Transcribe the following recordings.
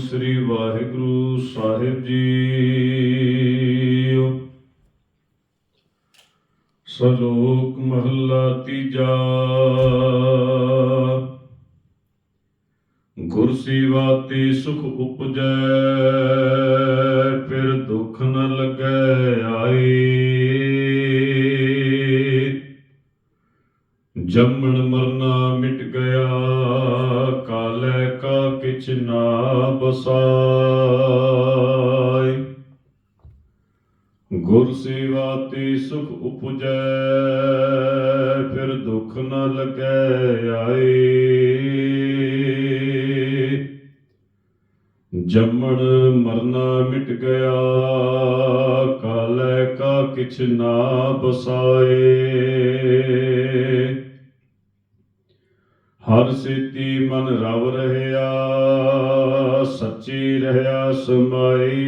ਸ੍ਰੀ ਵਾਹਿਗੁਰੂ ਸਾਹਿਬ ਜੀ ਸਲੋਕ ਮਹੱਲਾ ਤੀਜਾ। ਗੁਰ ਸੇਵਾ ਤੇ ਸੁਖ ਉਪਜੈ, ਫਿਰ ਦੁੱਖ ਨ ਲੱਗੈ ਆਏ। ਜੰਮਣ ਮਰਨਾ ਮਿਟ ਗਿਆ ਕਿਛ ਨਾ ਬਸਾਈ ਗੁਰ ਸੇਵਾ ਤੇ ਸੁਖ ਉਪਜੈ, ਫਿਰ ਦੁੱਖ ਨ ਲੱਗੈ ਆਏ। ਜੰਮਣ ਮਰਨਾ ਮਿਟ ਗਿਆ, ਕਾਲੈ ਕਾ ਕਿਛ ਨਾ ਬਸਾਏ। ਹਰ ਸਿੱਤੀ ਮਨ ਰਵ ਰਹਿਆ, ਸੱਚੀ ਰਹਿਆ ਸਮਾਈ।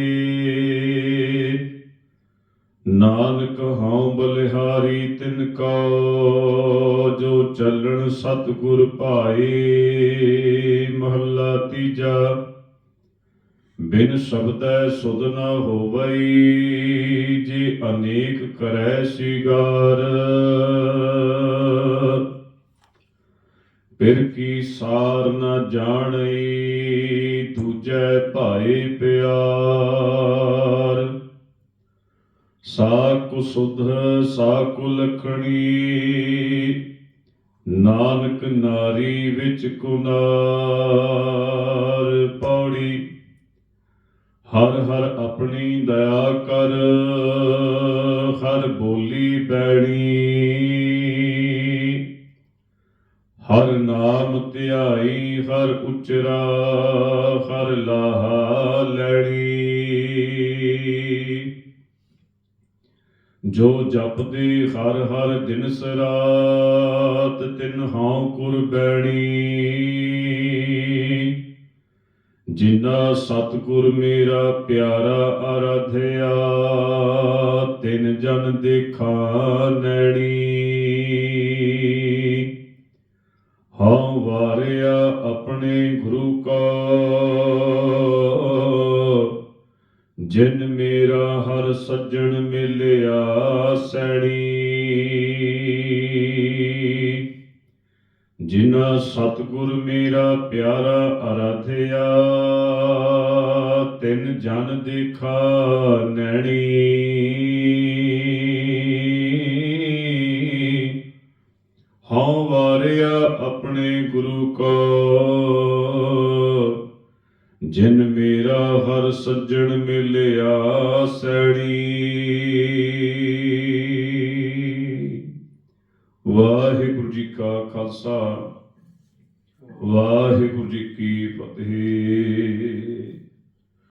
ਨਾਨਕ ਹਉ ਬਲਿਹਾਰੀ, ਤਿਨ ਕੋ ਜੋ ਚੱਲਣ ਸਤਿਗੁਰ ਭਾਈ। ਮਹੱਲਾ ਤੀਜਾ, ਬਿਨ ਸ਼ਬਦੈ ਸੁਧ ਨ ਹੋਵਈ, ਜੇ ਅਨੇਕ ਕਰੈ ਸਿਗਾਰ। ਫਿਰ ਕੀ ਸਾਰ ਨ ਜਾਣਈ ਦੂਜੈ ਭਾਈ ਪਿਆਰ। ਸਾ ਕੁ ਸੁਧ ਸਾ ਕੁ ਨਾਨਕ ਨਾਰੀ ਵਿੱਚ ਕੁਨਾਰ ਪੌੜੀ। ਹਰ ਹਰ ਆਪਣੀ ਦਇਆ ਕਰ, ਹਰ ਬੋਲੀ ਬੈਣੀ। ਹਰ ਨਾਮ ਧਿਆਈ, ਹਰ ਉਚਰਾ, ਹਰ ਲਾਹਾ ਲੈਣੀ। ਜੋ ਜਪਦੇ ਹਰ ਹਰ ਦਿਨ ਸਰਾਤ, ਤਿਨ ਹਉ ਕੁਰਬੈਣੀ ਜਿਨਾ ਸਤਿਗੁਰ ਮੇਰਾ ਪਿਆਰਾ ਆਰਾਧਿਆ, ਤਿਨ ਜਨ ਦੇਖਾ ਨੈਣੀ। ਹਉ ਵਾਰਿਆ ਆਪਣੇ ਗੁਰੂ ਕਾ। ਜਿਨ ਮੇਰਾ ਹਰ ਸੱਜਣ ਮਿਲਿਆ ਸੈਣੀ। ਜਿਨਾ ਸਤਿਗੁਰ ਮੇਰਾ ਪਿਆਰਾ ਆਰਾਧਿਆ ਤਿੰਨ ਜਨ ਦੇਖਾ ਨੈਣੀ। ਹਉ ਵਾਰਿਆ ਆਪਣੇ ਗੁਰੂ ਕੋ। ਜਿਨ ਮੇਰਾ ਹਰ ਸੱਜਣ ਮਿਲਿਆ ਸੈਣੀ। ਵਾਹਿਗੁਰੂ ਜੀ ਕਾ ਖਾਲਸਾ। ਵਾਹਿਗੁਰੂ ਜੀ ਕੀ ਫਤਿਹ।